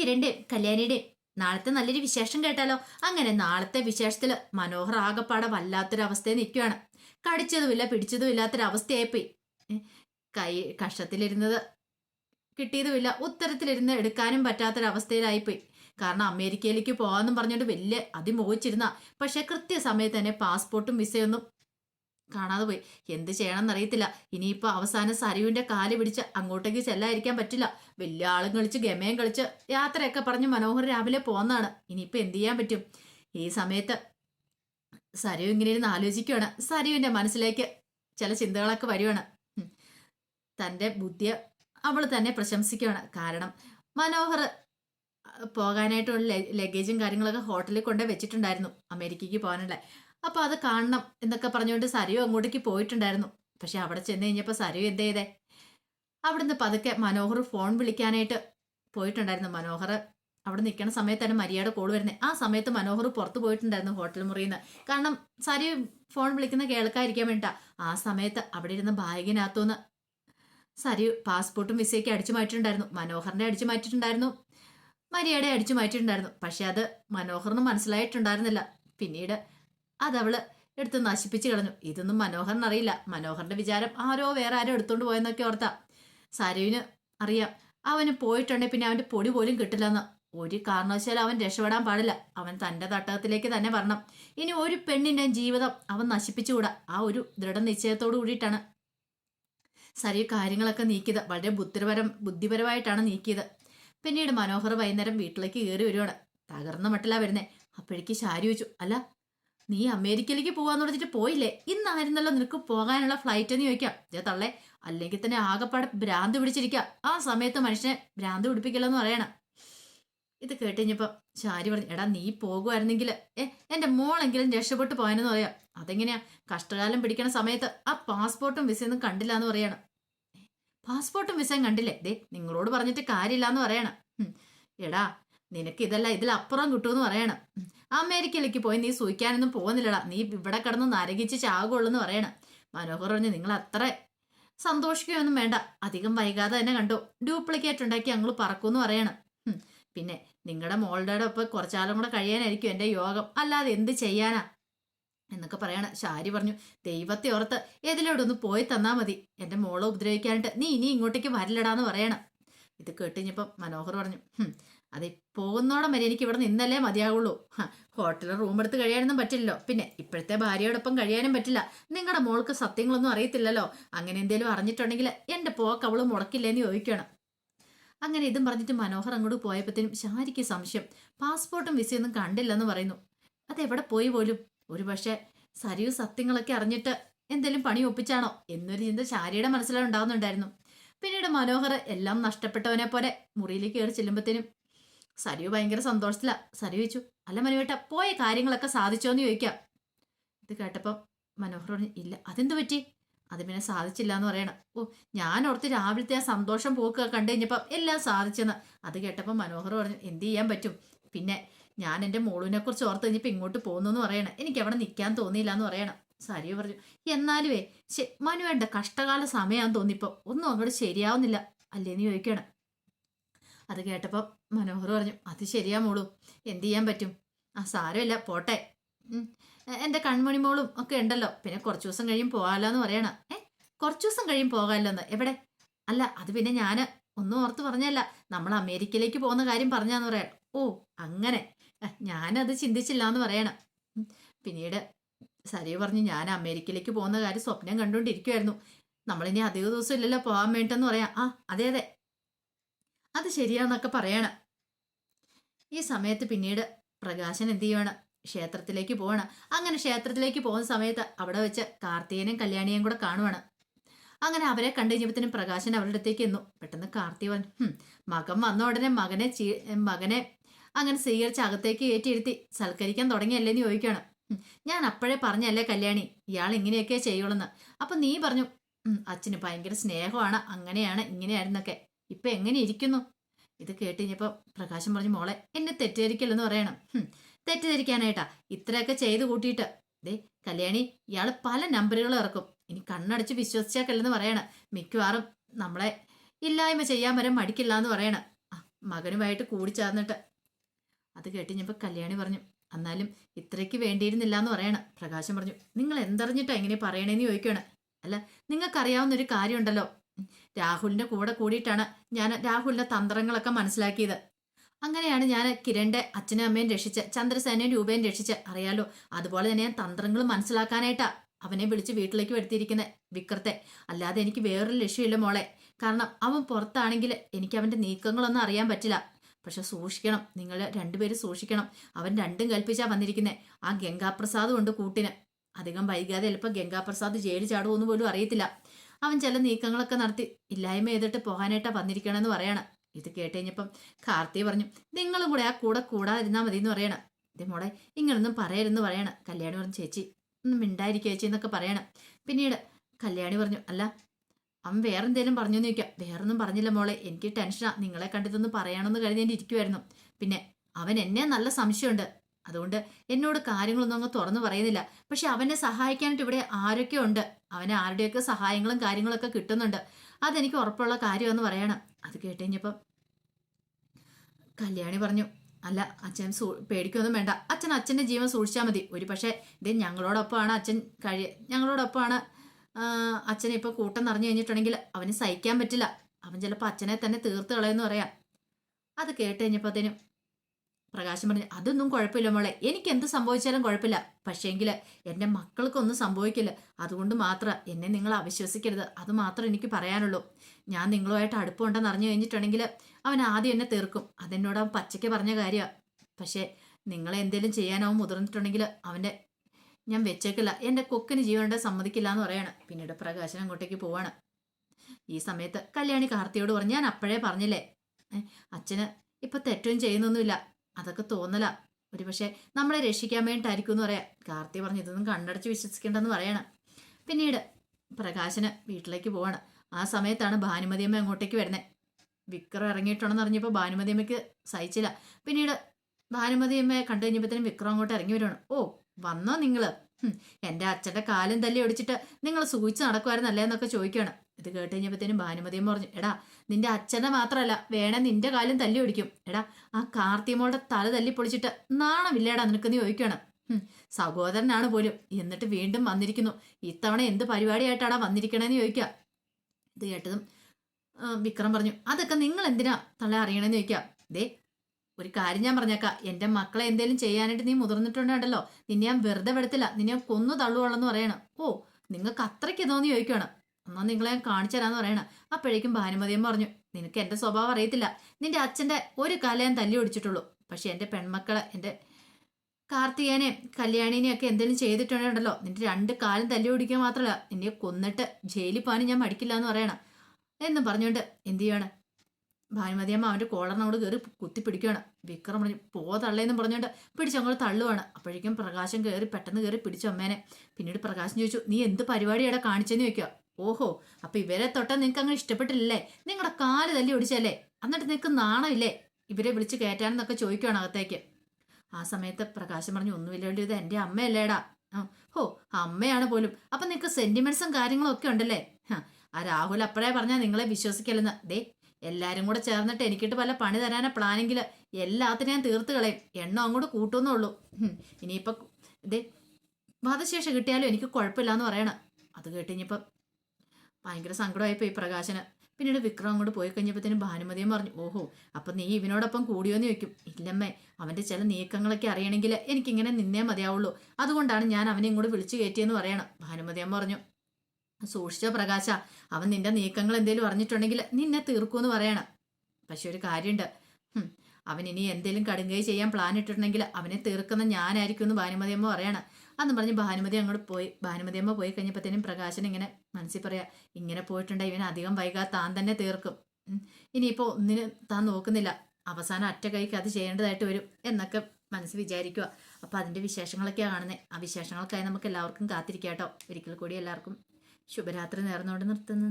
കിരണിന്റെയും കല്യാണിയുടെയും. നാളത്തെ നല്ലൊരു വിശേഷം കേട്ടാലോ? അങ്ങനെ നാളത്തെ വിശേഷത്തിൽ മനോഹർ ആകപ്പാടെ വല്ലാത്തൊരവസ്ഥയിൽ നിൽക്കുകയാണ് കടിച്ചതുമില്ല പിടിച്ചതും ഇല്ലാത്തൊരവസ്ഥയായിപ്പോയി കൈ കഷത്തിലിരുന്നത് കിട്ടിയതുമില്ല ഉത്തരത്തിലിരുന്ന് എടുക്കാനും പറ്റാത്തൊരവസ്ഥയിലായിപ്പോയി. കാരണം അമേരിക്കയിലേക്ക് പോകാമെന്നും പറഞ്ഞുകൊണ്ട് വലിയ അതിമോഹിച്ചിരുന്ന. പക്ഷെ കൃത്യസമയത്ത് തന്നെ പാസ്പോർട്ടും വിസയൊന്നും കാണാതെ പോയി. എന്ത് ചെയ്യണമെന്നറിയത്തില്ല. ഇനിയിപ്പോൾ അവസാനം സരുവിന്റെ കാൽ പിടിച്ച് അങ്ങോട്ടേക്ക് ചെല്ലാതിരിക്കാൻ പറ്റില്ല. വലിയ ആളും കളിച്ച് ഗമയും കളിച്ച് യാത്രയൊക്കെ പറഞ്ഞ് മനോഹർ രാവിലെ പോകുന്നതാണ് ഇനിയിപ്പോൾ എന്ത് ചെയ്യാൻ പറ്റും? ഈ സമയത്ത് സരു ഇങ്ങനെ ഇരുന്ന് ആലോചിക്കുകയാണ് സരുവിന്റെ മനസ്സിലേക്ക് ചില ചിന്തകളൊക്കെ വരുവാണ്. തന്റെ ബുദ്ധിയെ അവൾ തന്നെ പ്രശംസിക്കുകയാണ് കാരണം മനോഹർ പോകാനായിട്ടുള്ള ലഗേജും കാര്യങ്ങളൊക്കെ ഹോട്ടലിൽ കൊണ്ടേ വെച്ചിട്ടുണ്ടായിരുന്നു. അമേരിക്കയ്ക്ക് പോകാനുള്ള. അപ്പൊ അത് കാണണം എന്നൊക്കെ പറഞ്ഞുകൊണ്ട് സരയു അങ്ങോട്ടേക്ക് പോയിട്ടുണ്ടായിരുന്നു. പക്ഷെ അവിടെ ചെന്ന് കഴിഞ്ഞപ്പോൾ സരയു എന്ത് ചെയ്തേ? അവിടുന്ന് പതുക്കെ മനോഹർ ഫോൺ വിളിക്കാനായിട്ട് പോയിട്ടുണ്ടായിരുന്നു. മനോഹർ അവിടെ നിൽക്കുന്ന സമയത്താണ് മര്യാദ കോൾ വരുന്നത് ആ സമയത്ത് മനോഹർ പുറത്ത് പോയിട്ടുണ്ടായിരുന്നു ഹോട്ടൽ മുറിയിൽ നിന്ന്. കാരണം സരി ഫോൺ വിളിക്കുന്ന കേൾക്കാതിരിക്കാൻ വേണ്ടിട്ടാ ആ സമയത്ത് അവിടെ ഇരുന്ന് ബാഗിനകത്തുനിന്ന് സരി പാസ്പോർട്ടും വിസയൊക്കെ അടിച്ചു മാറ്റിയിട്ടുണ്ടായിരുന്നു. മനോഹറിന്റെ അടിച്ചു മാറ്റിയിട്ടുണ്ടായിരുന്നു. മരിയയുടെ അടിച്ചു മാറ്റിയിട്ടുണ്ടായിരുന്നു. പക്ഷെ അത് മനോഹറിന് മനസ്സിലായിട്ടുണ്ടായിരുന്നില്ല. പിന്നീട് അതവൾ എടുത്ത് നശിപ്പിച്ചു കളഞ്ഞു. ഇതൊന്നും മനോഹറിന് അറിയില്ല മനോഹറിന്റെ വിചാരം ആരോ വേറെ ആരോ എടുത്തോണ്ട് പോയെന്നൊക്കെ ഓർത്താ. സരുവിന് അറിയാം. അവന് പോയിട്ടുണ്ടെങ്കിൽ പിന്നെ അവന്റെ പൊടി പോലും കിട്ടില്ലെന്ന്. ഒരു കാരണവശാലും അവൻ രക്ഷപ്പെടാൻ പാടില്ല. അവൻ തന്റെ തട്ടകത്തിലേക്ക് തന്നെ വരണം. ഇനി ഒരു പെണ്ണിന്റെ ജീവിതം അവൻ നശിപ്പിച്ചുകൂടാ. ആ ഒരു ദൃഢനിശ്ചയത്തോടു കൂടിയിട്ടാണ് സരി കാര്യങ്ങളൊക്കെ നീക്കിയത്. വളരെ ബുദ്ധിപരം ബുദ്ധിപരമായിട്ടാണ് നീക്കിയത്. പിന്നീട് മനോഹർ വൈകുന്നേരം വീട്ടിലേക്ക് കയറി വരുവാണ്. തകർന്ന മട്ടിലാ വരുന്നേ. അപ്പോഴേക്ക് ശാരി വെച്ചു അല്ല നീ അമേരിക്കയിലേക്ക് പോവാന്ന് പറഞ്ഞിട്ട് പോയില്ലേ? ഇന്നായിരുന്നല്ലോ നിനക്ക് പോകാനുള്ള ഫ്ലൈറ്റ് എന്ന് ചോദിക്കാം. ഇതേ തള്ളേ അല്ലെങ്കിൽ തന്നെ ആകെപ്പാടെ ഭ്രാന്ത് പിടിച്ചിരിക്കുക ആ സമയത്ത് മനുഷ്യനെ ഭ്രാന്ത് പിടിപ്പിക്കില്ലെന്ന് പറയണം. ഇത് കേട്ടുകഴിഞ്ഞപ്പോ ശാരി പറഞ്ഞു എടാ നീ പോകുമായിരുന്നെങ്കിൽ ഏ എന്റെ മോളെങ്കിലും രക്ഷപ്പെട്ടു പോയെന്ന് പറയാം. അതെങ്ങനെയാ? കഷ്ടകാലം പിടിക്കണ സമയത്ത് ആ പാസ്പോർട്ടും വിസയൊന്നും കണ്ടില്ല എന്ന് പറയാണ് പാസ്പോർട്ടും വിസയും കണ്ടില്ലേ? ദേ നിങ്ങളോട് പറഞ്ഞിട്ട് കാര്യമില്ല എന്ന് പറയണം എടാ നിനക്ക് ഇതല്ല ഇതിലപ്പുറം കിട്ടുമെന്ന് പറയണം. അമേരിക്കയിലേക്ക് പോയി. നീ സൂഹിക്കാനൊന്നും പോകുന്നില്ലടാ. നീ ഇവിടെ കിടന്ന് നരകിച്ച് ചാകുള്ളൂ എന്ന് പറയണം. മനോഹർ പറഞ്ഞു നിങ്ങൾ അത്ര സന്തോഷിക്കുകയൊന്നും വേണ്ട. അധികം വൈകാതെ തന്നെ കണ്ടു. ഡ്യൂപ്ലിക്കേറ്റ് ഉണ്ടാക്കി ഞങ്ങൾ പറക്കൂന്ന് പറയണം. പിന്നെ നിങ്ങളുടെ മോളുടെ ഒപ്പം കുറച്ചാലും കൂടെ കഴിയാനായിരിക്കും എന്റെ യോഗം. അല്ലാതെ എന്ത് ചെയ്യാനാ? എന്നൊക്കെ പറയണ. ഷാരി പറഞ്ഞു ദൈവത്തെ ഓർത്ത് ഏതിലൂടെ ഒന്ന് പോയി തന്നാ മതി. എന്റെ മോളെ ഉപദ്രവിക്കാനായിട്ട് നീ ഇനി ഇങ്ങോട്ടേക്ക് വരില്ലടാന്ന് പറയണം. ഇത് കേട്ടിഞ്ഞപ്പം മനോഹർ പറഞ്ഞു "ഹും, അതെ പോകുന്നോടം വരെ എനിക്ക് ഇവിടെ നിന്നല്ലേ മതിയാവുള്ളൂ. ഹോട്ടലിൽ റൂം എടുത്ത് കഴിയാനൊന്നും പറ്റില്ലല്ലോ. പിന്നെ ഇപ്പോഴത്തെ ഭാര്യയോടൊപ്പം കഴിയാനും പറ്റില്ല. നിങ്ങളുടെ മോൾക്ക് സത്യങ്ങളൊന്നും അറിയത്തില്ലല്ലോ. അങ്ങനെ എന്തേലും അറിഞ്ഞിട്ടുണ്ടെങ്കിൽ എന്റെ പോക്ക് അവൾ മുടക്കില്ലേന്ന് ചോദിക്കണം. അങ്ങനെ ഇതും പറഞ്ഞിട്ട് മനോഹർ അങ്ങോട്ട് പോയപ്പോഴത്തേനും ഷാരിക്ക് സംശയം. പാസ്പോർട്ടും വിസയൊന്നും കണ്ടില്ലെന്ന് പറയുന്നു. അതെവിടെ പോയി പോലും? ഒരു പക്ഷേ സരിയു സത്യങ്ങളൊക്കെ അറിഞ്ഞിട്ട് എന്തെങ്കിലും പണി ഒപ്പിച്ചാണോ? എന്നൊരു ചിന്ത ശാരിയുടെ മനസ്സിലുണ്ടാവുന്നുണ്ടായിരുന്നു. പിന്നീട് മനോഹർ എല്ലാം നഷ്ടപ്പെട്ടവനെ പോലെ മുറിയിലേക്ക് കയറി ചെല്ലുമ്പോഴത്തേനും സരിയു ഭയങ്കര സന്തോഷത്തില. സരിയു ചോദിച്ചു അല്ല മനുവേട്ട പോയ കാര്യങ്ങളൊക്കെ സാധിച്ചോന്ന് ചോദിക്കാം. ഇത് കേട്ടപ്പം മനോഹർ ഇല്ല അതെന്ത് പറ്റി? അത് പിന്നെ സാധിച്ചില്ല എന്ന് പറയണം. ഓ ഞാൻ ഓർത്ത് രാവിലത്തെ ആ സന്തോഷം പോക്ക് കണ്ടു കഴിഞ്ഞപ്പം എല്ലാം സാധിച്ചെന്ന്. അത് കേട്ടപ്പം മനോഹർ പറഞ്ഞു എന്ത് ചെയ്യാൻ പറ്റും? പിന്നെ ഞാൻ എന്റെ മോളുവിനെ കുറിച്ച് ഓർത്ത് കഴിഞ്ഞപ്പോൾ ഇങ്ങോട്ട് പോകുന്നു എന്ന് പറയണം. എനിക്ക് അവിടെ നിൽക്കാൻ തോന്നിയില്ല എന്ന് പറയണം. സരിയ പറഞ്ഞു എന്നാലുവേ ശെ മനുവേണ്ട കഷ്ടകാല സമയമാണെന്ന് തോന്നിയപ്പോൾ ഒന്നും അങ്ങോട്ട് ശരിയാവുന്നില്ല. അല്ലേന്ന് ചോദിക്കണം അത് കേട്ടപ്പോൾ മനോഹർ പറഞ്ഞു അത് ശരിയാ മോളൂ. എന്ത് ചെയ്യാൻ പറ്റും? ആ സാരമില്ല. പോട്ടെ. എന്റെ കൺമണി മോളും ഒക്കെ ഉണ്ടല്ലോ. പിന്നെ കുറച്ച് ദിവസം കഴിയും പോകാമല്ലോ എന്ന് പറയണം. ഏ കുറച്ച് ദിവസം കഴിയും പോകാമല്ലോന്ന് എവിടെ? അല്ല അത് പിന്നെ ഞാൻ ഒന്നും ഓർത്ത് പറഞ്ഞല്ല നമ്മൾ അമേരിക്കയിലേക്ക് പോകുന്ന കാര്യം പറഞ്ഞാന്ന് പറയണം ഓ അങ്ങനെ. ഞാനത് ചിന്തിച്ചില്ല എന്ന് പറയണം പിന്നീട് സരി പറഞ്ഞു ഞാൻ അമേരിക്കയിലേക്ക് പോകുന്ന കാര്യം സ്വപ്നം കണ്ടുകൊണ്ടിരിക്കുമായിരുന്നു നമ്മളിനി അധിക ദിവസം ഇല്ലല്ലോ പോകാൻ വേണ്ടിട്ടെന്ന് പറയാം. ആ അതെ അതെ. അത് ശരിയാന്നൊക്കെ പറയണം. ഈ സമയത്ത് പിന്നീട് പ്രകാശൻ എന്ത് ചെയ്യണം? ക്ഷേത്രത്തിലേക്ക് പോവാണ് അങ്ങനെ ക്ഷേത്രത്തിലേക്ക് പോകുന്ന സമയത്ത് അവിടെ വെച്ച് കാർത്തികനെയും കല്യാണിയെയും കൂടെ കാണുവാണ്. അങ്ങനെ അവരെ കണ്ടു കഴിഞ്ഞപ്പോഴത്തേനും പ്രകാശൻ അവരുടെ അടുത്തേക്ക് എന്നു പെട്ടെന്ന് കാർത്തിക പറഞ്ഞു മകം മകൻ വന്ന ഉടനെ മകനെ ചീ- മകനെ അങ്ങനെ സ്വീകരിച്ച് അകത്തേക്ക് ഏറ്റിയിരുത്തി സൽക്കരിക്കാൻ തുടങ്ങിയല്ലേന്ന് ചോദിക്കണം ഞാൻ അപ്പോഴേ പറഞ്ഞല്ലേ കല്യാണി ഇയാൾ ഇങ്ങനെയൊക്കെ ചെയ്യുള്ളെന്ന്. അപ്പൊ നീ പറഞ്ഞു "ഉം, അച്ഛന് ഭയങ്കര സ്നേഹമാണ് അങ്ങനെയാണ് ഇങ്ങനെയായിരുന്നൊക്കെ. ഇപ്പൊ എങ്ങനെ ഇരിക്കുന്നു? ഇത് കേട്ട് പ്രകാശം പറഞ്ഞു മോളെ എന്നെ തെറ്റിദ്ധരിക്കല്ലെന്ന് പറയണം. "ഹും, തെറ്റിദ്ധരിക്കാനായിട്ടാ. ഇത്രയൊക്കെ ചെയ്ത് കൂട്ടിയിട്ട്. ദേ കല്യാണി ഇയാൾ പല നമ്പറുകൾ ഇറക്കും. ഇനി കണ്ണടച്ച് വിശ്വസിച്ചാക്കല്ലെന്ന് പറയണം. മിക്കവാറും നമ്മളെ ഇല്ലായ്മ ചെയ്യാൻ വരെ മടിക്കില്ല എന്ന് പറയണം. "ആ, മകനുമായിട്ട് കൂടിച്ചേർന്നിട്ട്. അത് കേട്ടിഞ്ഞപ്പോൾ കല്യാണി പറഞ്ഞു എന്നാലും ഇത്രയ്ക്ക് വേണ്ടിയിരുന്നില്ല എന്ന് പറയണം. പ്രകാശം പറഞ്ഞു നിങ്ങൾ എന്തറിഞ്ഞിട്ടാ ഇങ്ങനെ പറയണേന്ന് ചോദിക്കുകയാണ് അല്ല നിങ്ങൾക്കറിയാവുന്ന ഒരു കാര്യമുണ്ടല്ലോ. രാഹുലിന്റെ കൂടെ കൂടിയിട്ടാണ് ഞാൻ രാഹുലിന്റെ തന്ത്രങ്ങളൊക്കെ മനസ്സിലാക്കിയത്. അങ്ങനെയാണ് ഞാൻ കിരണിന്റെ അച്ഛനും അമ്മയും രക്ഷിച്ച് ചന്ദ്രസേനയും രൂപയും രക്ഷിച്ച് അറിയാലോ അതുപോലെ തന്നെ ഞാൻ തന്ത്രങ്ങൾ മനസ്സിലാക്കാനായിട്ടാ അവനെ വിളിച്ച് വീട്ടിലേക്ക് വരുത്തിയിരിക്കുന്നത് വിക്രത്തെ. അല്ലാതെ എനിക്ക് വേറൊരു ലക്ഷ്യമില്ല മോളെ. കാരണം അവൻ പുറത്താണെങ്കിൽ എനിക്ക് അവന്റെ നീക്കങ്ങളൊന്നും അറിയാൻ പറ്റില്ല. പക്ഷെ സൂക്ഷിക്കണം നിങ്ങൾ രണ്ടുപേരും സൂക്ഷിക്കണം. അവൻ രണ്ടും കൽപ്പിച്ചാ വന്നിരിക്കുന്നത് ആ ഗംഗാപ്രസാദും ഉണ്ട് കൂട്ടിന്. അധികം വൈകാതെ ചിലപ്പോൾ ഗംഗാപ്രസാദ് ജയിലിൽ ചാടുമെന്ന് പോലും അറിയത്തില്ല. അവൻ ചില നീക്കങ്ങളൊക്കെ നടത്തി. ഇല്ലായ്മ ചെയ്തിട്ട് പോകാനായിട്ടാ വന്നിരിക്കണമെന്ന് പറയണം. ഇത് കേട്ടുകഴിഞ്ഞപ്പം കാർത്തി പറഞ്ഞു നിങ്ങളും കൂടെ ആ കൂടെ കൂടാതിരുന്നാൽ മതി എന്ന് പറയണം. ഇതേ മോളെ ഇങ്ങനൊന്നും പറയരുന്ന് പറയണം. കല്യാണി പറഞ്ഞു ചേച്ചി ഒന്നും മിണ്ടായിരിക്കും ചേച്ചി എന്നൊക്കെ പറയണം. പിന്നീട് കല്യാണി പറഞ്ഞു അല്ല അവൻ വേറെന്തേലും പറഞ്ഞു എന്ന് ചോദിക്കാം. വേറൊന്നും പറഞ്ഞില്ല മോളെ എനിക്ക് ടെൻഷനാ. നിങ്ങളെ കണ്ടിട്ടൊന്ന് പറയണമെന്ന് കരുതി എന്റെ ഇരിക്കുമായിരുന്നു പിന്നെ അവൻ എന്നെ നല്ല സംശയമുണ്ട്. അതുകൊണ്ട് എന്നോട് കാര്യങ്ങളൊന്നും അങ്ങ് തുറന്നു പറയുന്നില്ല. പക്ഷെ അവനെ സഹായിക്കാനായിട്ട് ഇവിടെ ആരൊക്കെ ഉണ്ട്? അവന് ആരുടെയൊക്കെ സഹായങ്ങളും കാര്യങ്ങളൊക്കെ കിട്ടുന്നുണ്ട്? അതെനിക്ക് ഉറപ്പുള്ള കാര്യമെന്ന് പറയണം. അത് കേട്ടുകഴിഞ്ഞപ്പം കല്യാണി പറഞ്ഞു അല്ല അച്ഛൻ സൂ പേടിക്കൊന്നും വേണ്ട. അച്ഛൻ അച്ഛന്റെ ജീവൻ സൂക്ഷിച്ചാൽ മതി. ഒരു പക്ഷേ ഇത് ഞങ്ങളോടൊപ്പമാണ് അച്ഛൻ കഴിയ ഞങ്ങളോടൊപ്പമാണ് അച്ഛനെ ഇപ്പോൾ കൂട്ടം നിറഞ്ഞു കഴിഞ്ഞിട്ടുണ്ടെങ്കിൽ അവന് സഹിക്കാൻ പറ്റില്ല. അവൻ ചിലപ്പോൾ അച്ഛനെ തന്നെ തീർത്ത് കളയെന്ന് പറയാം. അത് കേട്ട് കഴിഞ്ഞപ്പോഴത്തേനും പ്രകാശം പറഞ്ഞു അതൊന്നും കുഴപ്പമില്ല മോളെ. എനിക്ക് എന്ത് സംഭവിച്ചാലും കുഴപ്പമില്ല. പക്ഷേങ്കിൽ എന്റെ മക്കൾക്കൊന്നും സംഭവിക്കില്ല. അതുകൊണ്ട് മാത്രം എന്നെ നിങ്ങൾ അവിശ്വസിക്കരുത്. അത് മാത്രം എനിക്ക് പറയാനുള്ളൂ. ഞാൻ നിങ്ങളുമായിട്ട് അടുപ്പമുണ്ടെന്ന് അറിഞ്ഞു കഴിഞ്ഞിട്ടുണ്ടെങ്കിൽ അവൻ ആദ്യം എന്നെ തീർക്കും. അതെന്നോട് അവൻ പച്ചയ്ക്ക് പറഞ്ഞ കാര്യമാണ് പക്ഷേ നിങ്ങളെ എന്തെങ്കിലും ചെയ്യാനാവും മുതിർന്നിട്ടുണ്ടെങ്കിൽ അവന്റെ ഞാൻ വെച്ചേക്കില്ല. എന്റെ കൊക്കിന് ജീവനുണ്ടെ സമ്മതിക്കില്ല എന്ന് പറയാണ്. പിന്നീട് പ്രകാശൻ അങ്ങോട്ടേക്ക് പോവാണ്. ഈ സമയത്ത് കല്യാണി കാർത്തിയോട് പറഞ്ഞു ഞാൻ അപ്പോഴേ പറഞ്ഞില്ലേ? അച്ഛന് ഇപ്പം തെറ്റും ചെയ്യുന്നൊന്നുമില്ല. അതൊക്കെ തോന്നല. ഒരു പക്ഷേ നമ്മളെ രക്ഷിക്കാൻ വേണ്ടിയിട്ടായിരിക്കും എന്ന് പറയാം. കാർത്തി പറഞ്ഞു ഇതൊന്നും കണ്ണടച്ച് വിശ്വസിക്കേണ്ടെന്ന് പറയണം. പിന്നീട് പ്രകാശന് വീട്ടിലേക്ക് പോവാണ്. ആ സമയത്താണ് ഭാനുമതിയമ്മ അങ്ങോട്ടേക്ക് വരുന്നത് വിക്രം ഇറങ്ങിയിട്ടുണ്ടെന്ന് അറിഞ്ഞപ്പോൾ ഭാനുമതിയമ്മയ്ക്ക് സഹിച്ചില്ല. പിന്നീട് ഭാനുമതിയമ്മയെ കണ്ടു കഴിഞ്ഞപ്പോഴത്തേനും വിക്രം അങ്ങോട്ട് ഇറങ്ങി വരുവാണ്. ഓ വന്നോ നിങ്ങൾ? എന്റെ അച്ഛന്റെ കാലും തല്ലി ഒടിച്ചിട്ട് നിങ്ങൾ സൂചിച്ച് നടക്കുമായിരുന്നല്ലേ എന്നൊക്കെ ചോദിക്കുകയാണ് ഇത് കേട്ട് കഴിഞ്ഞപ്പോഴത്തേനും ഭാനുമതിയും പറഞ്ഞു എടാ നിന്റെ അച്ഛനെ മാത്രമല്ല വേണേ നിന്റെ കാലും തല്ലി ഒടിക്കും. എടാ ആ കാർത്തിമോളുടെ തല തല്ലി പൊളിച്ചിട്ട് നാണമില്ലേടാ നിനക്ക് നീ ചോദിക്കുകയാണ് സഹോദരനാണ് പോലും. എന്നിട്ട് വീണ്ടും വന്നിരിക്കുന്നു. ഇത്തവണ എന്ത് പരിപാടിയായിട്ടാടാ വന്നിരിക്കണേന്ന് ചോദിക്കുക ഇത് കേട്ടതും വിക്രം പറഞ്ഞു അതൊക്കെ നിങ്ങൾ എന്തിനാ തള്ള അറിയണമെന്ന് ചോദിക്കാം. ദേ ഒരു കാര്യം ഞാൻ പറഞ്ഞേക്കാം. എന്റെ മക്കളെ എന്തേലും ചെയ്യാനായിട്ട് നീ മുതിർന്നിട്ടുണ്ടല്ലോ നിന്നെ ഞാൻ വെറുതെ വിടത്തില്ല. നിന്നെ ഞാൻ കൊന്നു തള്ളുവള്ളെന്ന് പറയണം. ഓ നിങ്ങൾക്ക് അത്രയ്ക്ക് ഇതോന്ന് ചോദിക്കണം. എന്നാൽ നിങ്ങളെ ഞാൻ കാണിച്ചു തരാന്ന് പറയണം. അപ്പോഴേക്കും ഭാനുമതിയും പറഞ്ഞു നിനക്ക് എന്റെ സ്വഭാവം അറിയത്തില്ല. നിന്റെ അച്ഛന്റെ ഒരു കാല ഞാൻ തല്ലി ഒടിച്ചിട്ടുള്ളൂ. പക്ഷെ എന്റെ പെൺമക്കളെ എന്റെ കാർത്തികേനെയും കല്യാണിനെയും ഒക്കെ എന്തെങ്കിലും ചെയ്തിട്ടുണ്ടല്ലോ നിന്റെ രണ്ട് കാലം തല്ലി ഓടിക്കാൻ മാത്രമല്ല നിന്നെ കൊന്നിട്ട് ജയിലിൽ പോകാനും ഞാൻ മടിക്കില്ല എന്ന് പറയണം. എന്നും പറഞ്ഞുകൊണ്ട് എന്ത് ചെയ്യാണ്? ഭാനുമതിയമ്മ അവന്റെ കോളറിനോട് കയറി കുത്തിപ്പിടിക്കുകയാണ് വിക്രം പറഞ്ഞു പോ തള്ളേന്നും പറഞ്ഞുകൊണ്ട് പിടിച്ചങ്ങോട്ട് തള്ളുവാണ്. അപ്പോഴേക്കും പ്രകാശം കയറി പെട്ടെന്ന് കയറി പിടിച്ചു അമ്മേനെ. പിന്നീട് പ്രകാശം ചോദിച്ചു നീ എന്ത് പരിപാടിയുടെ കാണിച്ചെന്ന് ചോദിക്കുക ഓഹോ അപ്പൊ ഇവരെ തൊട്ട നിങ്ങൾക്ക് അങ്ങനെ ഇഷ്ടപ്പെട്ടില്ലേ നിങ്ങളുടെ കാൽ തല്ലി ഒടിച്ചല്ലേ എന്നിട്ട് നിനക്ക് നാണമില്ലേ? ഇവരെ വിളിച്ച് കയറ്റാനെന്നൊക്കെ ചോദിക്കുകയാണ് അകത്തേക്ക്. ആ സമയത്ത് പ്രകാശം പറഞ്ഞു ഒന്നുമില്ല ഇത് എന്റെ അമ്മയല്ലേടാ. ഓ അമ്മയാണ് പോലും. അപ്പൊ നിനക്ക് സെന്റിമെന്റ്സും കാര്യങ്ങളും ഒക്കെ ഉണ്ടല്ലേ? ആ രാഹുൽ അപ്പഴേ പറഞ്ഞാൽ നിങ്ങളെ വിശ്വസിക്കലെന്ന് ദേ എല്ലാരും കൂടെ ചേർന്നിട്ട് എനിക്കിട്ട് പല പണി തരാനാ പ്ലാനെങ്കിൽ എല്ലാത്തിനും ഞാൻ തീർത്ത് കളയും. എണ്ണം അങ്ങോട്ട് കൂട്ടുന്നുള്ളൂ ഇനിയിപ്പൊ ഇതേ വധശേഷം കിട്ടിയാലും എനിക്ക് കുഴപ്പമില്ല എന്ന് പറയണം. അത് കേട്ടിഞ്ഞിപ്പം ഭയങ്കര സങ്കടമായിപ്പോയി പ്രകാശന്. പിന്നീട് വിക്രം അങ്ങോട്ട് പോയി കഴിഞ്ഞപ്പോഴത്തേനും ഭാനുമതിയും പറഞ്ഞു ഓഹോ അപ്പം നീ ഇവനോടൊപ്പം കൂടിയോന്ന് ചോദിക്കും. ഇല്ലമ്മേ അവന്റെ ചില നീക്കങ്ങളൊക്കെ അറിയണമെങ്കിൽ എനിക്കിങ്ങനെ നിന്നേ മതിയാവുള്ളൂ. അതുകൊണ്ടാണ് ഞാൻ അവനെ ഇങ്ങോട്ട് വിളിച്ചു കയറ്റിയെന്ന് പറയണം. ഭാനുമതിയമ്മ പറഞ്ഞു സൂക്ഷിച്ച പ്രകാശ. അവൻ നിന്റെ നീക്കങ്ങൾ എന്തേലും അറിഞ്ഞിട്ടുണ്ടെങ്കിൽ നിന്നെ തീർക്കൂന്ന് പറയണം. പക്ഷെ ഒരു കാര്യമുണ്ട്. അവൻ ഇനി എന്തേലും കടുങ്കൈ ചെയ്യാൻ പ്ലാൻ ഇട്ടിട്ടുണ്ടെങ്കിൽ അവനെ തീർക്കുന്ന ഞാനായിരിക്കും എന്ന് ഭാനുമതിയമ്മ പറയണം. അന്ന് പറഞ്ഞ് ഭാനുമതി അങ്ങോട്ട് പോയി. ഭാനുമതിയമ്മ പോയി കഴിഞ്ഞപ്പോഴത്തേനും പ്രകാശൻ ഇങ്ങനെ മനസ്സിൽ പറയാ ഇങ്ങനെ പോയിട്ടുണ്ടെങ്കിൽ ഇവൻ അധികം വൈകാതെ താൻ തന്നെ തീർക്കും. ഇനിയിപ്പോൾ ഒന്നിന് താൻ നോക്കുന്നില്ല. അവസാനം അറ്റ കൈക്ക് അത് ചെയ്യേണ്ടതായിട്ട് വരും എന്നൊക്കെ മനസ്സ് വിചാരിക്കുക അപ്പോൾ അതിന്റെ വിശേഷങ്ങളൊക്കെയാണ് കാണുന്നത് ആ വിശേഷങ്ങൾക്കായി നമുക്ക് എല്ലാവർക്കും കാത്തിരിക്കാം കേട്ടോ ഒരിക്കൽ കൂടി എല്ലാവർക്കും ശുഭരാത്രി നേർന്നുകൊണ്ട് നിർത്തുന്നു.